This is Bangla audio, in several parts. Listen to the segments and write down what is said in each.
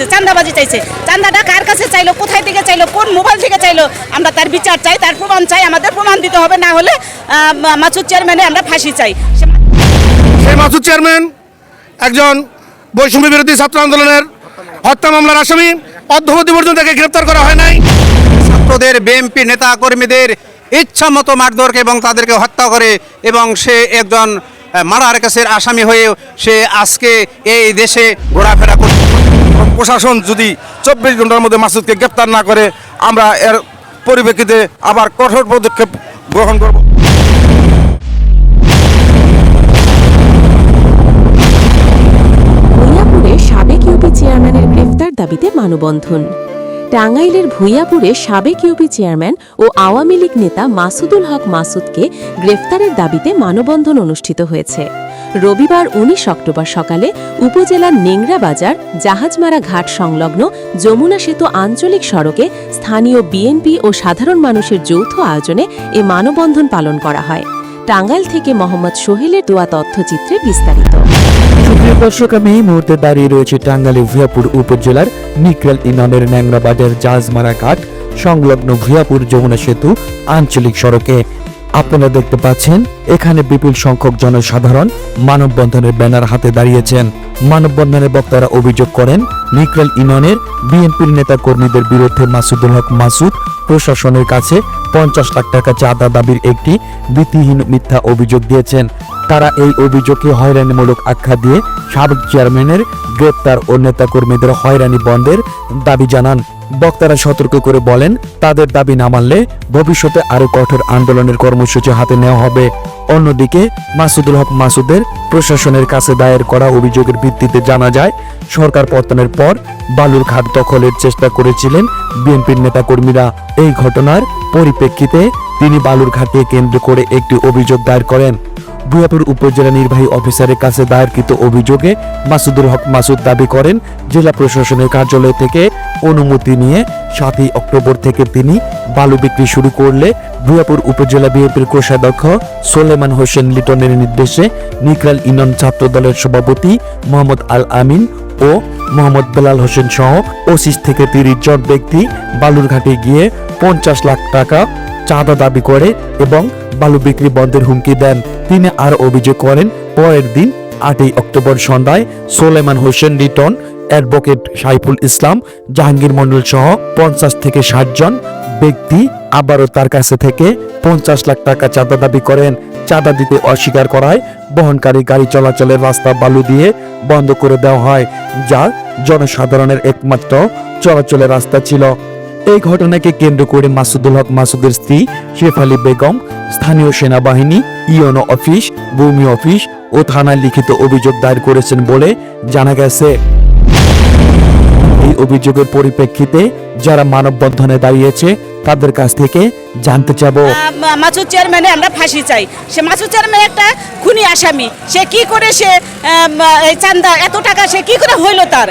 চান্দাবাজি চাইছে। চান্দাটা কার কাছে চাইলো কোথায় থেকে চাইলো কোন মোবাইল থেকে চাইলো আমরা তার বিচার চাই তার প্রমাণ চাই আমাদের প্রমাণ দিতে হবে না হলে মাসুদ চেয়ারম্যানে আমরা ফাঁসি চাই। সে সেই মাসুদ চেয়ারম্যান একজন বৈষম্য বিরোধী ছাত্র আন্দোলনের হত্যা মামলার আসামি। অধ্যবধি পর্যন্ত তাকে গ্রেপ্তার করা হয় নাই। ছাত্রদের বিএনপি নেতা কর্মীদের ইচ্ছা মতো মারধর এবং তাদেরকে হত্যা করে এবং সে একজন মারার কেসের আসামি হয়ে সে আজকে এই দেশে ঘোরাফেরা করছে। প্রশাসন যদি চব্বিশ ঘণ্টার মধ্যে মাসুদকে গ্রেপ্তার না করে, আমরা এর পরিপ্রেক্ষিতে আবার কঠোর পদক্ষেপ গ্রহণ করব। সাবেক ইউপি চেয়ারম্যানের গ্রেফতার দাবিতে মানববন্ধন। টাঙ্গাইলের ভূঁইয়াপুরে সাবেক ইউপি চেয়ারম্যান ও আওয়ামী লীগ নেতা মাসুদুল হক মাসুদকে গ্রেফতারের দাবিতে মানববন্ধন অনুষ্ঠিত হয়েছে। রবিবার উনিশ অক্টোবর সকালে উপজেলার নেংরা বাজার জাহাজমারা ঘাট সংলগ্ন যমুনা সেতু আঞ্চলিক সড়কে স্থানীয় বিএনপি ও সাধারণ মানুষের যৌথ আয়োজনে এ মানববন্ধন পালন করা হয়। টাঙ্গাইল থেকে মোহাম্মদ সোহেলের দোয়া তথ্যচিত্রে বিস্তারিত। সুপ্রিয় দর্শক, আমি এই মুহূর্তে দাঁড়িয়ে রয়েছে টাঙ্গাইলের ভুয়াপুর উপজেলার নিকরাল ইউনিয়নের ন্যাংরা বাজার জাহাজমারা ঘাট সংলগ্ন ভুয়াপুর যমুনা সেতু আঞ্চলিক সড়কে। আপনারা দেখতে পাচ্ছেন, এখানে বিপুল সংখ্যক জনসাধারণ মানববন্ধনের ব্যানার হাতে দাঁড়িয়েছেন। মানববন্ধনে বক্তারা অভিযোগ করেন নিকরাল ইউনিয়নের বিএনপির নেতা কর্মীদের বিরুদ্ধে মাসুদুল হক মাসুদ প্রশাসনের কাছে পঞ্চাশ লাখ টাকা চাঁদা দাবির একটি ভিত্তিহীন মিথ্যা অভিযোগ দিয়েছেন। তারা এই অভিযোগকে হয়রানিমূলক আখ্যা দিয়ে সাবেক চেয়ারম্যানের গ্রেপ্তার ও নেতাকর্মীদের হয়রানি বন্ধের দাবি জানান। বক্তারা সতর্ক করে বলেন, তাদের দাবি না মানলে ভবিষ্যতে আরও কঠোর আন্দোলনের কর্মসূচি হাতে নেওয়া হবে। অন্যদিকে, মাসুদুল হক মাসুদের প্রশাসনের কাছে দায়ের করা অভিযোগের ভিত্তিতে জানা যায়, সরকার পতনের পর বালুর ঘাট দখলের চেষ্টা করেছিলেন বিএনপির নেতাকর্মীরা। এই ঘটনার পরিপ্রেক্ষিতে তিনি বালুরঘাটকে কেন্দ্র করে একটি অভিযোগ দায়ের করেন। ভুয়াপুর উপজেলা নির্বাহী অফিসারের কাছে দায়েরকৃত অভিযোগে মাসুদুল হক মাসুদ দাবি করেন, জেলা প্রশাসনের কার্যালয় থেকে অনুমতি নিয়ে সাতই অক্টোবর থেকে তিনি বালু বিক্রি শুরু করলে ভুয়াপুর উপজেলা বিএনপির কোষাধ্যক্ষ সোলেমান হোসেন লিটনের নির্দেশে নিকরাল ইউনিয়ন ছাত্র দলের সভাপতি মোহাম্মদ আল আমিন ও মোহাম্মদ বেলাল হোসেন সহ ওসিস থেকে তিরিশ জন ব্যক্তি বালুরঘাটে গিয়ে পঞ্চাশ লাখ টাকা চাঁদা দাবি করে এবং বালু বিক্রি বন্ধের হুমকি দেন। তিনি আর অভিযোগ করেন, পরের দিন আটই অক্টোবর সন্ধ্যায় সোলেমান হোসেন লিটন, অ্যাডভোকেট সাইফুল ইসলাম, জাহাঙ্গীর মন্ডল সহ পঞ্চাশ থেকে ষাট জন ব্যক্তি আবারও তার কাছে থেকে পঞ্চাশ লাখ টাকা চাঁদা দাবি করেন। চাঁদা দিতে অস্বীকার করায় বহনকারী গাড়ি চলাচলের রাস্তা বালু দিয়ে বন্ধ করে দেওয়া হয়, যা জনসাধারণের একমাত্র চলাচলের রাস্তা ছিল। এই ঘটনাকে কেন্দ্র করে মাসুদুল হক মাসুদের স্ত্রী শেফালি বেগম, স্থানীয় সেনাবাহিনী ইওনো অফিস ভূমি অফিস ও থানায় লিখিত অভিযোগ দায়ের করেছেন বলে জানা গেছে। এই অভিযোগের পরিপ্রেক্ষিতে যারা মানববন্ধনে দাঁড়িয়েছে তাদের কাছ থেকে জানতে চাবো। মাসুদ চেয়ারম্যানে আমরা ফাঁসি চাই। সে মাসুদ চেয়ারম্যান একটা খুনি আসামি। সে কি করে সে এই চান্দা এত টাকা সে কি করে হইল তার?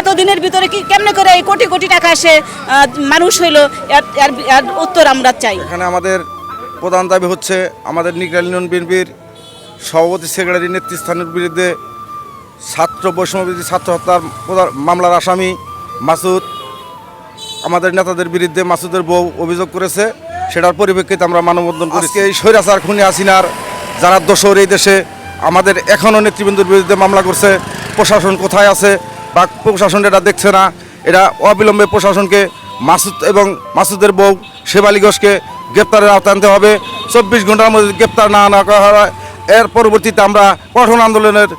এত দিনের ভিতরে কি কেমনে করে এই কোটি কোটি টাকা সে আহ, মানুষ হইল? এর উত্তর আমরা চাই। এখানে আমাদের প্রধান দাবি হচ্ছে আমাদের নিকরাল ইউনিয়ন বিএনপির সভাপতি সেক্রেটারি নেতৃস্থানের বিরুদ্ধে ছাত্র বৈষম্য বিরোধী ছাত্র হত্যার প্রধান মামলার আসামি মাসুদ। আমাদের নেতাদের বিরুদ্ধে মাসুদের বউ অভিযোগ করেছে সেটার পরিপ্রেক্ষিতে আমরা মানববন্ধন করেছি। এই স্বৈরাচার খুনি হাসিনার যারা দোষর এই দেশে আমাদের এখনও নেতৃবৃন্দের বিরুদ্ধে মামলা করছে। প্রশাসন কোথায় আছে বা প্রশাসন এটা দেখছে না এটা অবিলম্বে প্রশাসনকে মাসুদ এবং মাসুদের বউ শেবালি ঘোষকে গ্রেপ্তারের আওতায় আনতে হবে। চব্বিশ ঘণ্টার মধ্যে গ্রেপ্তার না না করা হয়, এর পরবর্তীতে আমরা কঠোর আন্দোলনের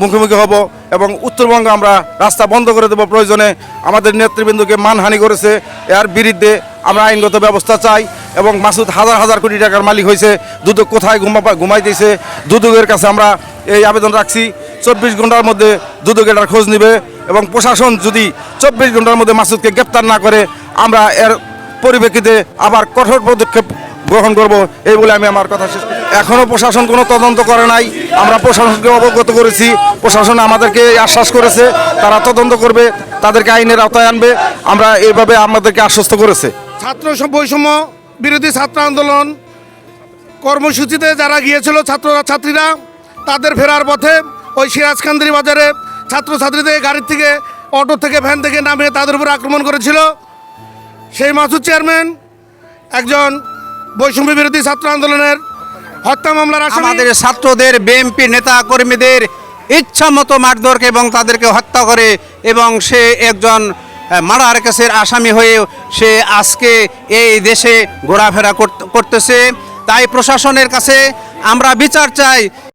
মুখোমুখি হব এবং উত্তরবঙ্গে আমরা রাস্তা বন্ধ করে দেবো প্রয়োজনে। আমাদের নেতৃবৃন্দকে মানহানি করেছে, এর বিরুদ্ধে আমরা আইনগত ব্যবস্থা চাই এবং মাসুদ হাজার হাজার কোটি টাকার মালিক হয়েছে। দুদক কোথায় ঘুমা ঘুমাই দিয়েছে দুদকের কাছে আমরা এই আবেদন রাখছি। চব্বিশ ঘণ্টার মধ্যে দুদক এটার খোঁজ নেবে এবং প্রশাসন যদি চব্বিশ ঘণ্টার মধ্যে মাসুদকে গ্রেপ্তার না করে, আমরা এর পরিপ্রেক্ষিতে আবার কঠোর পদক্ষেপ গ্রহণ করব এই বলে আমি আমার কথা শেষ করছি। এখনও প্রশাসন কোনো তদন্ত করে নাই। আমরা প্রশাসনকে অবগত করেছি। প্রশাসন আমাদেরকে আশ্বাস করেছে। তারা তদন্ত করবে। তাদেরকে আইনের আওতায় আনবে। আমরা এইভাবে আমাদেরকে আশ্বস্ত করেছে। ছাত্র বৈষম্য বিরোধী ছাত্র আন্দোলন কর্মসূচিতে যারা গিয়েছিল ছাত্ররা, ছাত্রীরা, তাদের ফেরার পথে ওই সিরাজকান্দির বাজারে ছাত্রছাত্রীদের গাড়ির থেকে, অটো থেকে, ভ্যান থেকে নামিয়ে তাদের উপর আক্রমণ করেছিল। সেই মাসুদ চেয়ারম্যান, একজন বৈষম্য বিরোধী ছাত্র আন্দোলনের হত্যা মামলার আমাদের ছাত্রদের বিএনপি নেতা কর্মীদের ইচ্ছা মতো মারধর এবং তাদেরকে হত্যা করে এবং সে একজন মারার কেসের আসামি হয়ে সে আজকে এই দেশে ঘোরাফেরা করত- করতেছে। তাই প্রশাসনের কাছে আমরা বিচার চাই।